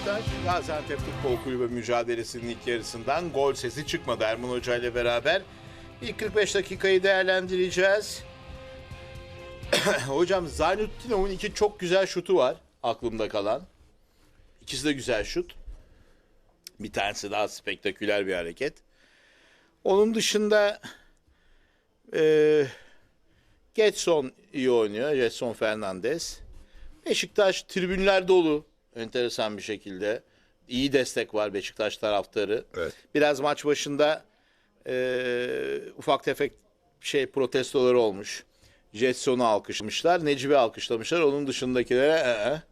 Beşiktaş Gaziantep Futbol Kulübü mücadelesinin ilk yarısından gol sesi çıkmadı Erman Hoca ile beraber. İlk 45 dakikayı değerlendireceğiz. Hocam Zaynutdinov'un iki çok güzel şutu var aklımda kalan. İkisi de güzel şut. Bir tanesi daha spektaküler bir hareket. Onun dışında eee Getson iyi oynuyor. Getson Fernandez. Beşiktaş tribünler dolu. Enteresan bir şekilde. İyi destek var Beşiktaş taraftarı. Evet. Biraz maç başında eee, ufak tefek şey protestoları olmuş. Jetson'u alkışlamışlar. Necip'i alkışlamışlar. Onun dışındakilere "Ee."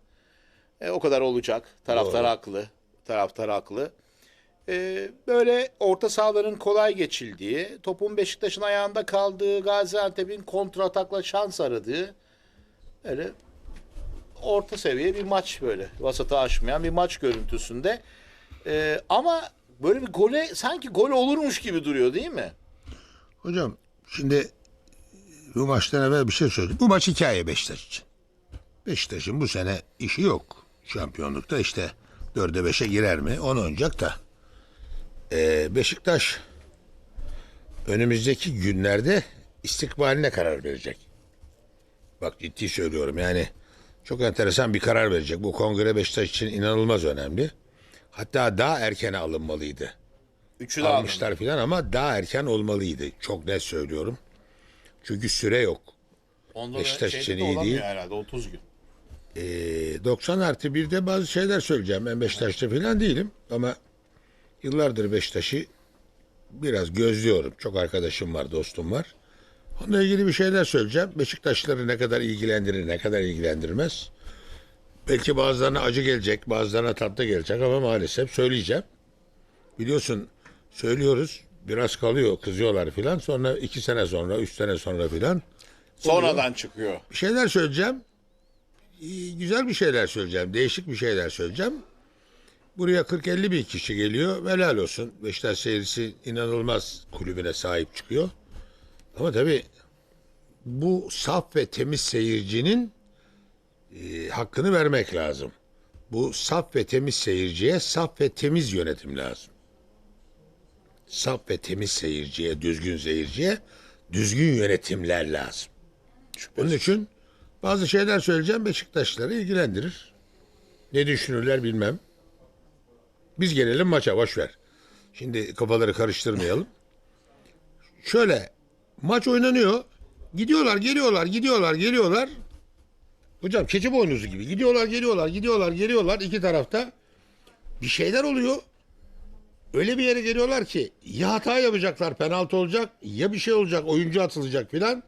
e, o kadar olacak. Taraftar Doğru. haklı. Taraftar haklı. Ee, böyle orta sahaların kolay geçildiği, topun Beşiktaş'ın ayağında kaldığı, Gaziantep'in kontratakla şans aradığı öyle orta seviye bir maç böyle. Vasatı aşmayan bir maç görüntüsünde. Ee, ama böyle bir gole sanki gol olurmuş gibi duruyor değil mi? Hocam şimdi bu maçtan evvel bir şey söyledim. Bu maç hikaye Beşiktaş için. Beşiktaş'ın bu sene işi yok. Şampiyonlukta işte dörde beşe girer mi? Onu oynayacak da. Ee, Beşiktaş önümüzdeki günlerde istikbaline karar verecek. Bak ciddi söylüyorum yani çok enteresan bir karar verecek. Bu kongre Beşiktaş için inanılmaz önemli. Hatta daha erkene alınmalıydı. Üçü de almışlar filan ama daha erken olmalıydı. Çok net söylüyorum. Çünkü süre yok. Onda Beşiktaş için de iyi değil. herhalde 30 gün. Ee, 90 artı birde bazı şeyler söyleyeceğim. Ben Beşiktaş'ta filan değilim ama yıllardır Beşiktaş'ı biraz gözlüyorum. Çok arkadaşım var, dostum var. Onunla ilgili bir şeyler söyleyeceğim. Beşiktaşları ne kadar ilgilendirir, ne kadar ilgilendirmez. Belki bazılarına acı gelecek, bazılarına tatlı gelecek ama maalesef söyleyeceğim. Biliyorsun söylüyoruz, biraz kalıyor, kızıyorlar filan. Sonra iki sene sonra, üç sene sonra filan Sonradan çıkıyor. bir şeyler söyleyeceğim. Güzel bir şeyler söyleyeceğim. Değişik bir şeyler söyleyeceğim. Buraya 40-50 bin kişi geliyor. Helal olsun. Beşiktaş seyircisi inanılmaz kulübüne sahip çıkıyor. Ama tabii bu saf ve temiz seyircinin e, hakkını vermek lazım. Bu saf ve temiz seyirciye saf ve temiz yönetim lazım. Saf ve temiz seyirciye, düzgün seyirciye düzgün yönetimler lazım. Onun için bazı şeyler söyleyeceğim Beşiktaşları ilgilendirir. Ne düşünürler bilmem. Biz gelelim maça boş ver. Şimdi kafaları karıştırmayalım. Şöyle maç oynanıyor. Gidiyorlar, geliyorlar, gidiyorlar, geliyorlar. Hocam keçi boynuzu gibi. Gidiyorlar, geliyorlar, gidiyorlar, geliyorlar iki tarafta. Bir şeyler oluyor. Öyle bir yere geliyorlar ki ya hata yapacaklar, penaltı olacak, ya bir şey olacak, oyuncu atılacak filan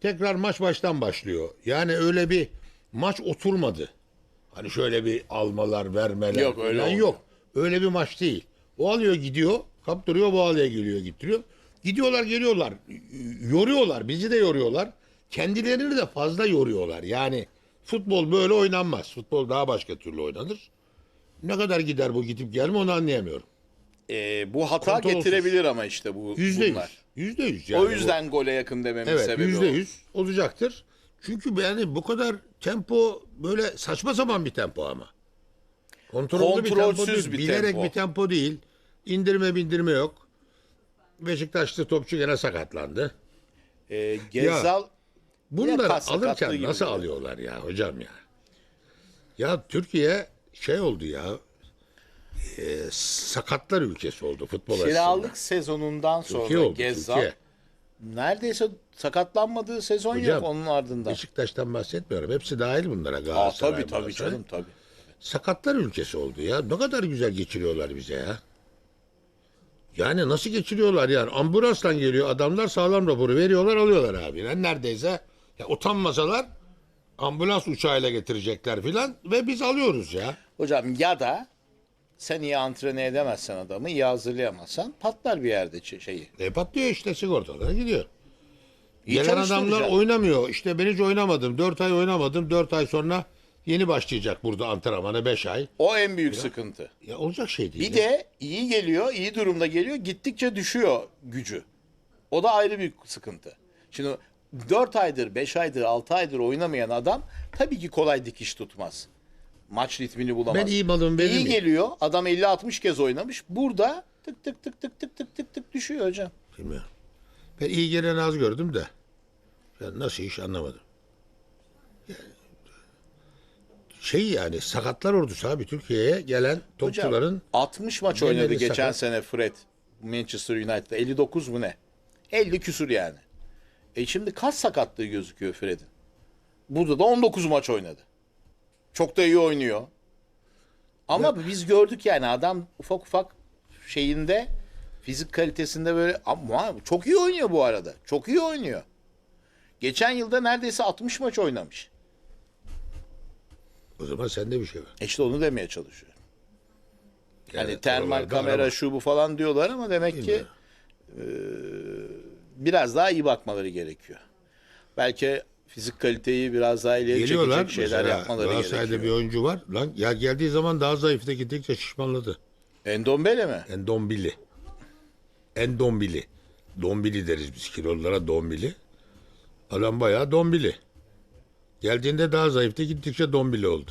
tekrar maç baştan başlıyor. Yani öyle bir maç oturmadı. Hani şöyle bir almalar, vermeler Yok, öyle falan olmuyor. yok. Öyle bir maç değil. O alıyor gidiyor, kaptırıyor, bu alıyor geliyor, gittiriyor. Gidiyorlar, geliyorlar. Yoruyorlar, bizi de yoruyorlar. Kendilerini de fazla yoruyorlar. Yani futbol böyle oynanmaz. Futbol daha başka türlü oynanır. Ne kadar gider bu gidip gelme onu anlayamıyorum. Ee, bu hata Kontrolsüz. getirebilir ama işte bu Yüzde yüz. bunlar. Yüzde yüz. yani o bu. yüzden gole yakın dememin Evet sebebi yüzde yüz olacaktır. Çünkü yani bu kadar tempo böyle saçma sapan bir tempo ama. Kontrollü bir tempo Kontrolsüz değil. bir Bilerek tempo. bir tempo değil. İndirme bindirme yok. Beşiktaşlı topçu gene sakatlandı. Ee, Gezal Bunları kas alırken gibi nasıl duruyor. alıyorlar ya hocam ya? Ya Türkiye şey oldu ya. e, sakatlar ülkesi oldu futbol açısından. kiralık sezonundan sonra Türkiye oldu, Gezal Türkiye. neredeyse sakatlanmadığı sezon Hocam, yok onun ardından. Beşiktaş'tan bahsetmiyorum. Hepsi dahil bunlara Aa, Galatasaray. tabii tabii Galatasaray. canım tabii. sakatlar ülkesi oldu ya. Ne kadar güzel geçiriyorlar bize ya. Yani nasıl geçiriyorlar yani? Ambulansla geliyor adamlar sağlam raporu veriyorlar alıyorlar abi. Yani neredeyse ya utanmasalar ambulans uçağıyla getirecekler filan ve biz alıyoruz ya. Hocam ya da sen iyi antrene edemezsen adamı, iyi hazırlayamazsan patlar bir yerde ç- şeyi. E patlıyor işte sigortalara gidiyor. İyi Gelen adamlar oynamıyor. İşte ben hiç oynamadım. 4 ay oynamadım. 4 ay sonra yeni başlayacak burada antrenmana 5 ay. O en büyük sıkıntı. Ya olacak şey değil. Bir ya. de iyi geliyor, iyi durumda geliyor, gittikçe düşüyor gücü. O da ayrı bir sıkıntı. Şimdi 4 aydır, 5 aydır, 6 aydır oynamayan adam tabii ki kolay dikiş tutmaz. Maç ritmini bulamaz. Ben iyi malım verir İyi miyim? geliyor. Adam 50-60 kez oynamış. Burada tık tık tık tık tık tık tık tık düşüyor hocam. Bilmiyorum. Ben iyi gelen az gördüm de. Ben nasıl iş anlamadım. Yani, şey yani sakatlar ordusu abi Türkiye'ye gelen topçuların Hocam 60 maç oynadı geçen sakat. sene Fred Manchester United'da. 59 mu ne? 50 küsür yani. E şimdi kaç sakatlığı gözüküyor Fred'in? Burada da 19 maç oynadı. Çok da iyi oynuyor. Ama biz gördük yani adam ufak ufak şeyinde fizik kalitesinde böyle ama çok iyi oynuyor bu arada. Çok iyi oynuyor. Geçen yılda neredeyse 60 maç oynamış. O zaman sende bir şey var. E İşte onu demeye çalışıyorum. Yani Hani termal kamera arama. şu bu falan diyorlar ama demek ki e, biraz daha iyi bakmaları gerekiyor. Belki fizik kaliteyi biraz daha ileriye Geliyorlar çekecek şeyler mesela yapmaları gerekiyor. bir oyuncu var. Lan ya geldiği zaman daha zayıftı gittikçe şişmanladı. Endombele mi? Endombili. Endombili. Dombili deriz biz kilolara dombili. Adam bayağı dombili. Geldiğinde daha zayıftı gittikçe dombili oldu.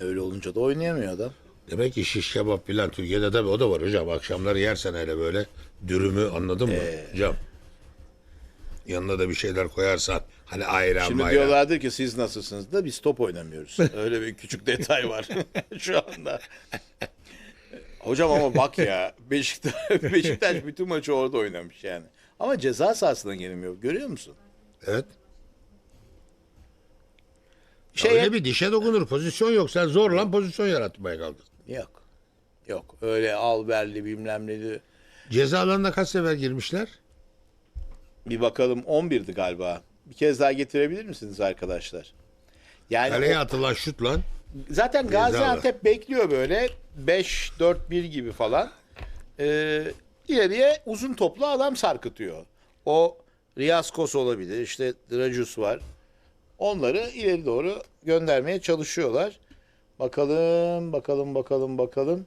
Öyle olunca da oynayamıyor adam. Demek ki şiş kebap filan Türkiye'de tabii o da var hocam. Akşamları yersen hele böyle dürümü anladın mı Ee. hocam? Yanına da bir şeyler koyarsan hani ayran Şimdi mayran. diyorlardır ki siz nasılsınız da biz top oynamıyoruz. Öyle bir küçük detay var şu anda. Hocam ama bak ya Beşiktaş, Beşiktaş bütün maçı orada oynamış yani. Ama ceza sahasına gelmiyor. Görüyor musun? Evet. Şey Öyle bir dişe dokunur pozisyon yok. Sen zorla pozisyon yaratmaya kalkın. Yok. Yok. Öyle alberli bilmem neli. Ceza alanına kaç sefer girmişler? Bir bakalım 11'di galiba. Bir kez daha getirebilir misiniz arkadaşlar? Yani Kaleye o- atılan şut lan. zaten Gaziantep bekliyor böyle 5-4-1 gibi falan. Ee, ileriye uzun toplu adam sarkıtıyor. O Riyaskos olabilir. işte Dracus var. Onları ileri doğru göndermeye çalışıyorlar. Bakalım, bakalım, bakalım, bakalım.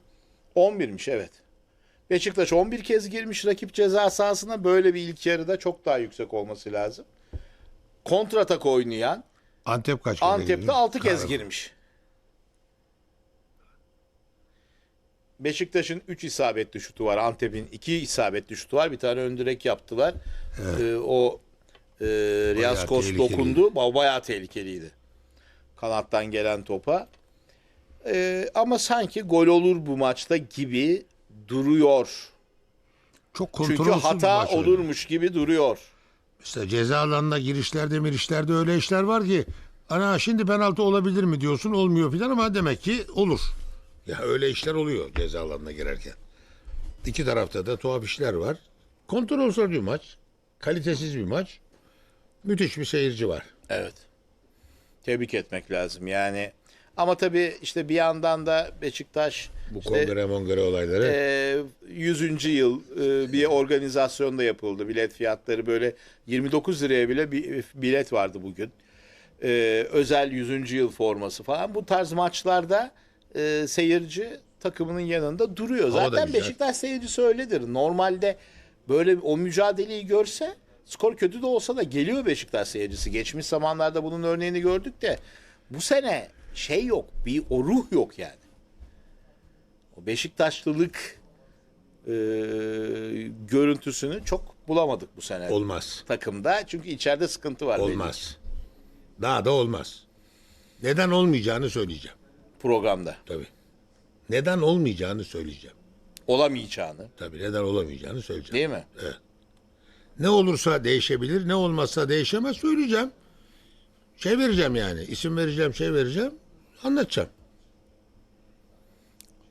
11'miş evet. Beşiktaş 11 kez girmiş rakip ceza sahasına. Böyle bir ilk yarıda çok daha yüksek olması lazım. Kontratak oynayan Antep kaç kere Antep'te girdi? 6 kez girmiş. Beşiktaş'ın 3 isabetli şutu var. Antep'in 2 isabetli şutu var. Bir tane ön direk yaptılar. Ee, o e, Riyaz Kos tehlikeliydi. dokundu. Ba- Bayağı tehlikeliydi. Kanattan gelen topa. Ee, ama sanki gol olur bu maçta gibi duruyor. Çok Çünkü kontrolsüz bir hata olurmuş gibi duruyor. İşte ceza alanına girişlerde mirişlerde öyle işler var ki ana şimdi penaltı olabilir mi diyorsun olmuyor filan ama demek ki olur. Ya öyle işler oluyor ceza alanına girerken. İki tarafta da tuhaf işler var. Kontrolsüz bir maç. Kalitesiz bir maç. Müthiş bir seyirci var. Evet. Tebrik etmek lazım yani. Ama tabii işte bir yandan da Beşiktaş Bu işte, kongre mongre olayları. e, 100. yıl e, bir organizasyonda yapıldı. Bilet fiyatları böyle 29 liraya bile bir bilet vardı bugün. E, özel 100. yıl forması falan. Bu tarz maçlarda e, seyirci takımının yanında duruyor. Zaten. Beşiktaş seyircisi öyledir. Normalde böyle o mücadeleyi görse skor kötü de olsa da geliyor Beşiktaş seyircisi. Geçmiş zamanlarda bunun örneğini gördük de bu sene şey yok. Bir o ruh yok yani. O Beşiktaşlılık e, görüntüsünü çok bulamadık bu sene Olmaz. takımda. Çünkü içeride sıkıntı var. Olmaz. Daha da olmaz. Neden olmayacağını söyleyeceğim. Programda. Tabii. Neden olmayacağını söyleyeceğim. Olamayacağını. Tabii neden olamayacağını söyleyeceğim. Değil mi? Ne olursa değişebilir, ne olmazsa değişemez söyleyeceğim. Şey vereceğim yani, isim vereceğim, şey vereceğim, anlatacağım.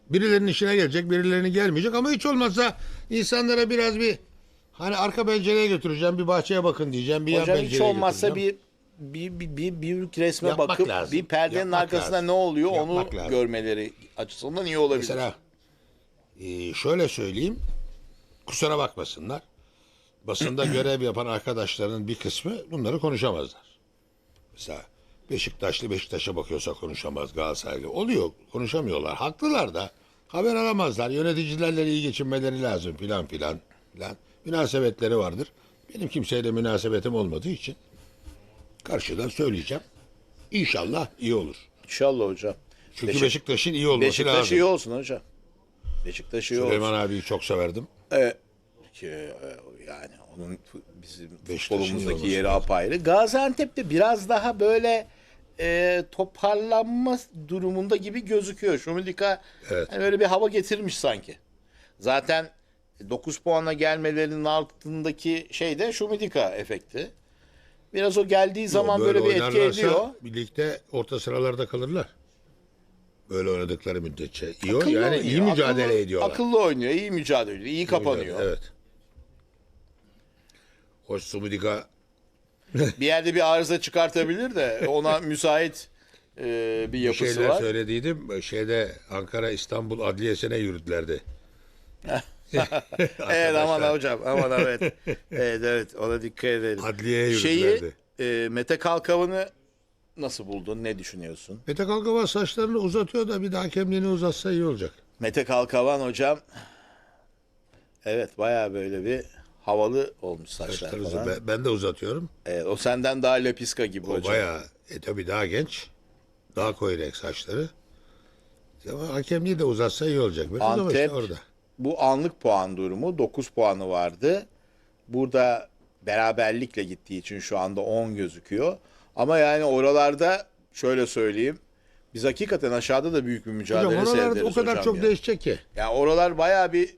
Birilerinin işine gelecek, birilerinin gelmeyecek ama hiç olmazsa insanlara biraz bir hani arka pencereye götüreceğim, bir bahçeye bakın diyeceğim, bir yan Hocam pencereye hiç olmazsa bir bir, bir, bir büyük resme Yapmak bakıp lazım. bir perdenin Yapmak arkasında lazım. ne oluyor onu Yapmak lazım. görmeleri açısından iyi olabilir. Mesela e, şöyle söyleyeyim, kusura bakmasınlar. Basında görev yapan arkadaşların bir kısmı bunları konuşamazlar. Mesela Beşiktaşlı Beşiktaş'a bakıyorsa konuşamaz Galatasaraylı. Oluyor, konuşamıyorlar. Haklılar da. Haber alamazlar. Yöneticilerle iyi geçinmeleri lazım filan filan filan. Münasebetleri vardır. Benim kimseyle münasebetim olmadığı için karşıdan söyleyeceğim. İnşallah iyi olur. İnşallah hocam. Çünkü Beşik- Beşiktaş'ın iyi olması Beşiktaş lazım. iyi olsun hocam. Beşiktaş iyi olsun. Süleyman abiyi çok severdim. Evet. Ki, e, yani onun bizim futbolumuzdaki yeri apayrı. Gaziantep'te biraz daha böyle e, toparlanma durumunda gibi gözüküyor. Şumidika Evet. yani öyle bir hava getirmiş sanki. Zaten 9 puana gelmelerinin altındaki şey de Şumidika efekti. Biraz o geldiği zaman böyle, bir etki ediyor. Ligde orta sıralarda kalırlar. Böyle oynadıkları müddetçe. İyi, Akıllı yani oynuyor, iyi mücadele akıllı- ediyorlar. Akıllı oynuyor, iyi mücadele ediyor, iyi kapanıyor. Evet. Hoş Sumudika Bir yerde bir arıza çıkartabilir de ona müsait e, bir bir yapısı şeyler var. söylediydim. Şeyde Ankara İstanbul Adliyesi'ne yürüdülerdi. Evet aman hocam aman evet. evet evet ona dikkat edelim. Adliyeye Şeyi yürüdülerdi. e, Mete Kalkavan'ı nasıl buldun? Ne düşünüyorsun? Mete Kalkava saçlarını uzatıyor da bir daha hakemliğini uzatsa iyi olacak. Mete Kalkavan hocam evet baya böyle bir havalı olmuş saçlar Saçları uzat- falan. ben, ben de uzatıyorum. Evet, o senden daha Lepiska gibi O hocam. bayağı e tabi daha genç. Daha koyu renk saçları. Ama hakemliği de uzatsa iyi olacak. Biraz ama işte Antep orada. bu anlık puan durumu 9 puanı vardı. Burada beraberlikle gittiği için şu anda 10 gözüküyor. Ama yani oralarda şöyle söyleyeyim. Biz hakikaten aşağıda da büyük bir mücadele Hocam oralarda seyrederiz o kadar hocam çok ya. değişecek ki. Ya oralar bayağı bir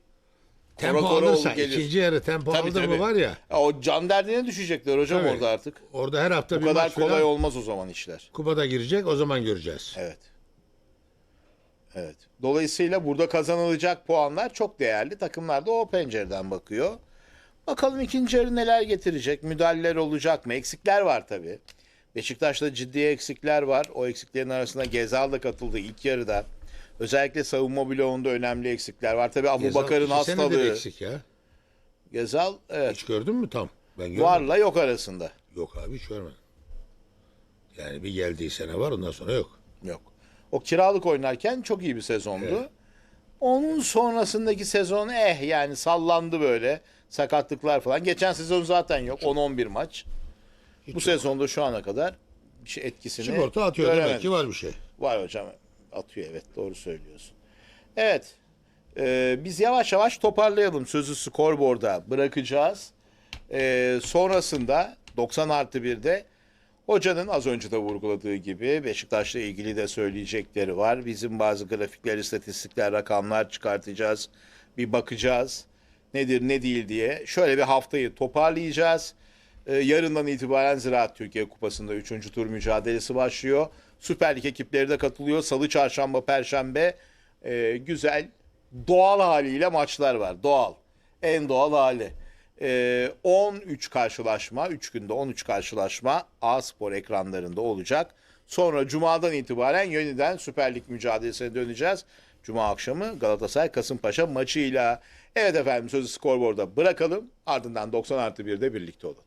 Tempo kora alırsa gelir. ikinci yarı tempo Tabii, aldı mı tabii. var ya. Ya o can derdine düşecekler hocam Tabii. orada artık. Orada her hafta Bu bir kadar maç kolay kolay olmaz o zaman işler. Kupada girecek o zaman göreceğiz. Evet. Evet. Dolayısıyla burada kazanılacak puanlar çok değerli. Takımlar da o pencereden bakıyor. Bakalım ikinci yarı neler getirecek? Müdahaleler olacak mı? Eksikler var tabii. Beşiktaş'ta ciddi eksikler var. O eksiklerin arasında Gezal da katıldı ilk yarıda. Özellikle savunma bloğunda önemli eksikler var. Tabii Abu Gezal Bakar'ın iki senedir hastalığı. eksik ya. Gezal evet. Hiç gördün mü tam? Ben görmedim. Varla yok arasında. Yok abi hiç görmedim. Yani bir geldiği sene var ondan sonra yok. Yok. O kiralık oynarken çok iyi bir sezondu. Onun sonrasındaki sezon eh yani sallandı böyle. Sakatlıklar falan. Geçen sezon zaten yok. 10-11 maç. Hiç Bu yok. sezonda şu ana kadar bir şey etkisini Sigorta atıyor demek göremedik. ki var bir şey. Var hocam. Atıyor evet doğru söylüyorsun. Evet. Ee, biz yavaş yavaş toparlayalım. Sözü skorboarda bırakacağız. Ee, sonrasında 90 artı 1'de hocanın az önce de vurguladığı gibi Beşiktaş'la ilgili de söyleyecekleri var. Bizim bazı grafikler, istatistikler, rakamlar çıkartacağız. Bir bakacağız. Nedir ne değil diye. Şöyle bir haftayı toparlayacağız. Ee, yarından itibaren Ziraat Türkiye Kupası'nda 3. tur mücadelesi başlıyor. Süper Lig ekipleri de katılıyor. Salı, çarşamba, perşembe e, güzel doğal haliyle maçlar var. Doğal. En doğal hali. Ee, 13 karşılaşma, 3 günde 13 karşılaşma A Spor ekranlarında olacak. Sonra Cuma'dan itibaren yeniden Süper Lig mücadelesine döneceğiz. Cuma akşamı Galatasaray Kasımpaşa maçıyla. Evet efendim sözü skorboarda bırakalım. Ardından 90 artı 1'de birlikte olun.